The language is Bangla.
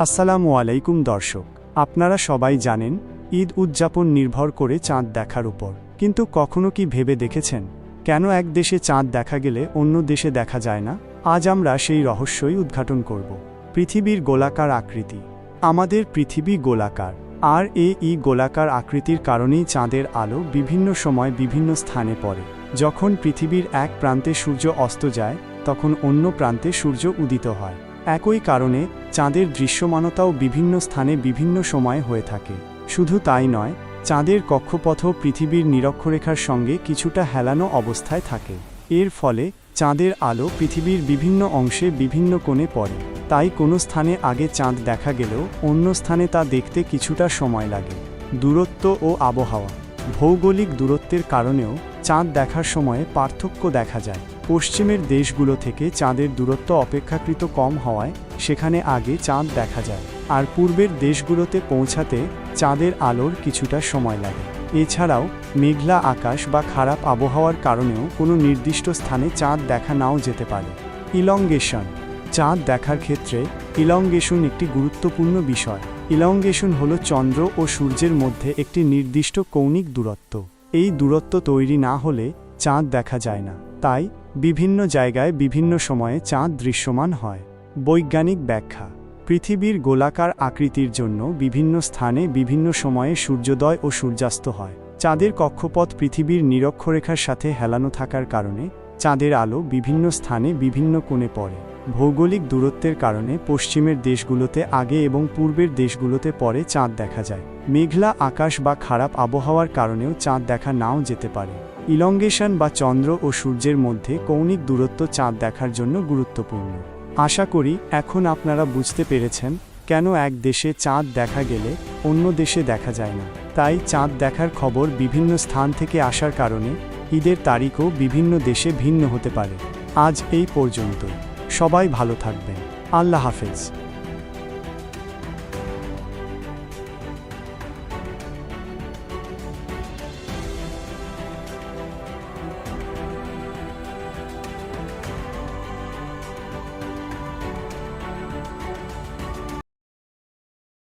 আসসালামু আলাইকুম দর্শক, আপনারা সবাই জানেন, ঈদ উদযাপন নির্ভর করে চাঁদ দেখার উপর। কিন্তু কখনো কি ভেবে দেখেছেন? কেন এক দেশে চাঁদ দেখা গেলে অন্য দেশে দেখা যায় না? আজ আমরা সেই রহস্যই উদ্ঘাটন করব। পৃথিবীর গোলাকার আকৃতি। আমাদের পৃথিবী গোলাকার। আর এ ই গোলাকার আকৃতির কারণেই চাঁদের আলো বিভিন্ন সময় বিভিন্ন স্থানে পড়ে। যখন পৃথিবীর এক প্রান্তে সূর্য অস্ত যায়, তখন অন্য প্রান্তে সূর্য উদিত হয়। একই কারণে চাঁদের দৃশ্যমানতাও বিভিন্ন স্থানে বিভিন্ন সময়ে হয়ে থাকে। শুধু তাই নয়, চাঁদের কক্ষপথও পৃথিবীর নিরক্ষরেখার সঙ্গে কিছুটা হেলানো অবস্থায় থাকে। এর ফলে চাঁদের আলো পৃথিবীর বিভিন্ন অংশে বিভিন্ন কোণে পড়ে। তাই কোনো স্থানে আগে চাঁদ দেখা গেলেও অন্য স্থানে তা দেখতে কিছুটা সময় লাগে। দূরত্ব ও আবহাওয়া। ভৌগোলিক দূরত্বের কারণেও চাঁদ দেখার সময়ে পার্থক্য দেখা যায়। পশ্চিমের দেশগুলো থেকে চাঁদের দূরত্ব অপেক্ষাকৃত কম হওয়ায় সেখানে আগে চাঁদ দেখা যায়, আর পূর্বের দেশগুলোতে পৌঁছাতে চাঁদের আলোর কিছুটা সময় লাগে। এছাড়াও, মেঘলা আকাশ বা খারাপ আবহাওয়ার কারণেও কোনো নির্দিষ্ট স্থানে চাঁদ দেখা নাও যেতে পারে। ইলংগেশন চাঁদ দেখার ক্ষেত্রে ইলংগেশন একটি গুরুত্বপূর্ণ বিষয়। ইলংগেশন হল চন্দ্র ও সূর্যের মধ্যে একটি নির্দিষ্ট কৌণিক দূরত্ব। এই দূরত্ব তৈরি না হলে চাঁদ দেখা যায় না। তাই বিভিন্ন জায়গায় বিভিন্ন সময়ে চাঁদ দৃশ্যমান হয়। বৈজ্ঞানিক ব্যাখ্যা, পৃথিবীর গোলাকার আকৃতির জন্য বিভিন্ন স্থানে বিভিন্ন সময়ে সূর্যোদয় ও সূর্যাস্ত হয়। চাঁদের কক্ষপথ পৃথিবীর নিরক্ষরেখার সাথে হেলানো থাকার কারণে চাঁদের আলো বিভিন্ন স্থানে বিভিন্ন কোণে পড়ে। ভৌগোলিক দূরত্বের কারণে পশ্চিমের দেশগুলোতে আগে এবং পূর্বের দেশগুলোতে পরে চাঁদ দেখা যায়। মেঘলা আকাশ বা খারাপ আবহাওয়ার কারণেও চাঁদ দেখা নাও যেতে পারে। ইলংগেশন বা চন্দ্র ও সূর্যের মধ্যে কৌণিক দূরত্ব চাঁদ দেখার জন্য গুরুত্বপূর্ণ। আশা করি এখন আপনারা বুঝতে পেরেছেন কেন এক দেশে চাঁদ দেখা গেলে অন্য দেশে দেখা যায় না। তাই চাঁদ দেখার খবর বিভিন্ন স্থান থেকে আসার কারণে ঈদের তারিখও বিভিন্ন দেশে ভিন্ন হতে পারে। আজ এই পর্যন্ত সবাই ভালো থাকবেন। আল্লাহ হাফেজ।